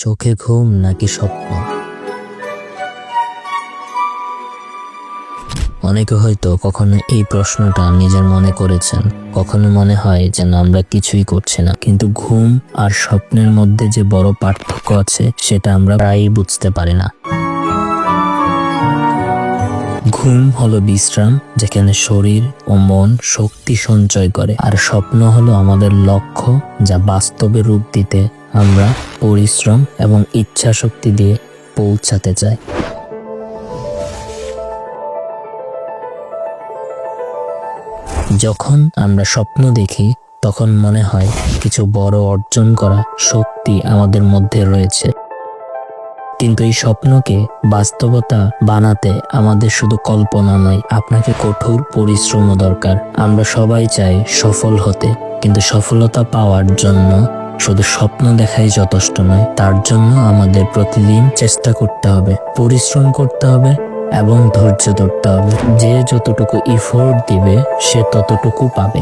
চোখে ঘুম নাকি স্বপ্ন? অনেকে হয়তো কখনো এই প্রশ্নটা নিজের মনে করেছেন। কখনো মনে হয় যেন আমরা কিছুই করছি না। কিন্তু ঘুম আর স্বপ্নের মধ্যে যে বড় পার্থক্য আছে, সেটা আমরা প্রায়ই বুঝতে পারি না। ঘুম হলো বিশ্রাম, যেখানে শরীর ও মন শক্তি সঞ্চয় করে। আর স্বপ্ন হলো আমাদের লক্ষ্য যা বাস্তবে রূপ দিতে আমরা পরিশ্রম এবং ইচ্ছা শক্তি দিয়ে পৌঁছাতে চাই। যখন আমরা স্বপ্ন দেখি, তখন মনে হয় কিছু বড় অর্জন করা শক্তি আমাদের মধ্যে রয়েছে। কিন্তু এই স্বপ্নকে বাস্তবতা বানাতে আমাদের শুধু কল্পনা নয়, আপনাকে কঠোর পরিশ্রমও দরকার। আমরা সবাই চাই সফল হতে, কিন্তু সফলতা পাওয়ার জন্য শুধু স্বপ্ন দেখাই যথেষ্ট নয়, তার জন্য আমাদের প্রতিদিন চেষ্টা করতে হবে, পরিশ্রম করতে হবে এবং ধৈর্য ধরতে হবে। যে যতটুকু ইফোর্ট দিবে, সে ততটুকু পাবে।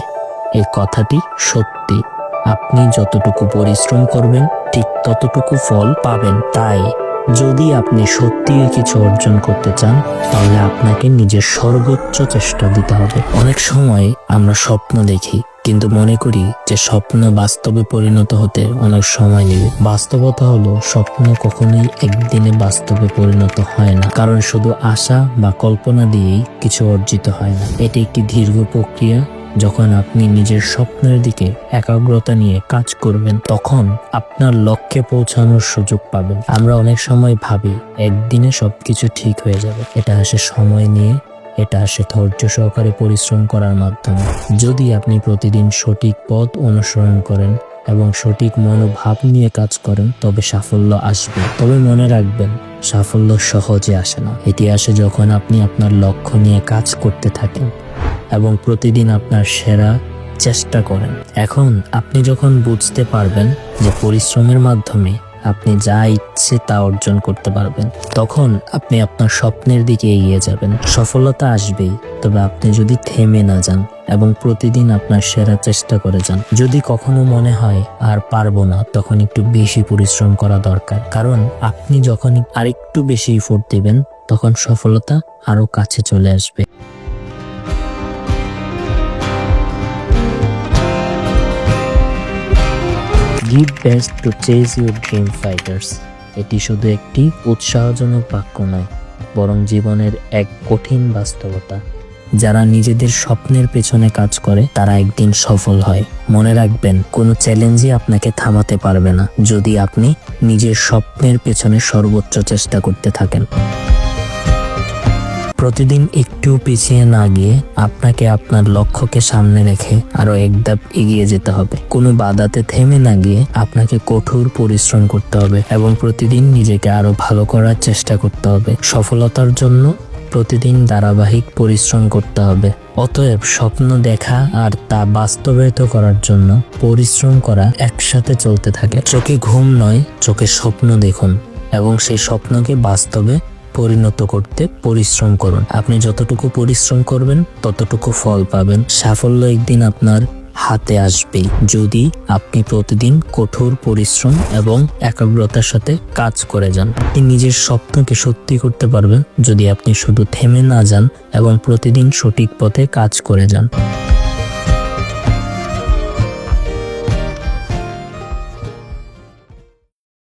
এই কথাটি সত্যি। আপনি যতটুকু পরিশ্রম করবেন, ঠিক ততটুকু ফল পাবেন, তাই। যদি আপনি সত্যিই কিছু অর্জন করতে চান, তাহলে আপনাকে নিজের সর্বোচ্চ চেষ্টা দিতে হবে। অনেক সময় আমরা স্বপ্ন দেখি, কিন্তু মনে করি যে স্বপ্ন বাস্তবে পরিণত হতে অনেক সময় নেবে। বাস্তবতা হলো স্বপ্ন কখনোই একদিনে বাস্তবে পরিণত হয় না, কারণ শুধু আশা বা কল্পনা দিয়েই কিছু অর্জিত হয় না। এটি একটি দীর্ঘ প্রক্রিয়া যখন আপনি নিজের স্বপ্নের দিকে একাগ্রতা নিয়ে কাজ করবেন, তখন আপনার লক্ষ্যে পৌঁছানোর সুযোগ পাবেন। আমরা অনেক সময় ভাবি, একদিনে সবকিছু ঠিক হয়ে যাবে। এটা আসে সময় নিয়ে, এটা আসে ধৈর্য সহকারে পরিশ্রম করার মাধ্যমে। যদি আপনি প্রতিদিন সঠিক পথ অনুসরণ করেন এবং সঠিক মনোভাব নিয়ে কাজ করেন, তবে সাফল্য আসবে। তবে মনে রাখবেন, সাফল্য সহজে আসে না। এটি আসে যখন আপনি আপনার লক্ষ্য নিয়ে কাজ করতে থাকেন। এবং প্রতিদিন আপনার সেরা চেষ্টা করেন। এখন আপনি যখন বুঝতে পারবেন যে পরিশ্রমের মাধ্যমে আপনি যা ইচ্ছে তা অর্জন করতে পারবেন, তখন আপনি আপনার স্বপ্নের দিকে এগিয়ে যাবেন। সফলতা আসবেই, তবে আপনি যদি থেমে না যান এবং প্রতিদিন আপনার সেরা চেষ্টা করে যান। যদি কখনো মনে হয় আর পারব না, তখন একটু বেশি পরিশ্রম করা দরকার। কারণ আপনি যখন আরেকটু বেশি ইফোর্ট দিবেন, তখন সফলতা আরও কাছে চলে আসবে। Give best to chase your dream fighters এটি শুধু একটি উৎসাহজনক বাক্য নয়, বরং জীবনের এক কঠিন বাস্তবতা। যারা নিজেদের স্বপ্নের পেছনে কাজ করে, তারা একদিন সফল হয়। মনে রাখবেন, কোনো চ্যালেঞ্জই আপনাকে থামাতে পারবে না, যদি আপনি নিজের স্বপ্নের পেছনে সর্বোচ্চ চেষ্টা করতে থাকেন। প্রতিদিন একটু পিছিয়ে না গিয়ে আপনাকে আপনার লক্ষ্যকে সামনে রেখে আরও এক ধাপ এগিয়ে যেতে হবে। কোনো বাধাতে থেমে না গিয়ে আপনাকে কঠোর পরিশ্রম করতে হবে এবং প্রতিদিন নিজেকে আরও ভালো করার চেষ্টা করতে হবে। সফলতার জন্য প্রতিদিন ধারাবাহিক পরিশ্রম করতে হবে। অতএব স্বপ্ন দেখা আর তা বাস্তবায়িত করার জন্য পরিশ্রম করা একসাথে চলতে থাকে। চোখে ঘুম নয়, চোখে স্বপ্ন দেখুন এবং সেই স্বপ্নকে বাস্তবে পরিণত করতে পরিশ্রম করুন। আপনি যতটুকু পরিশ্রম করবেন, ততটুকু ফল পাবেন। সাফল্য একদিন আপনার হাতে আসবে যদি আপনি প্রতিদিন কঠোর পরিশ্রম এবং একাগ্রতার সাথে কাজ করে যান, আপনি নিজের স্বপ্নকে সত্যি করতে পারবেন। যদি আপনি শুধু থেমে না যান এবং প্রতিদিন সঠিক পথে কাজ করে যান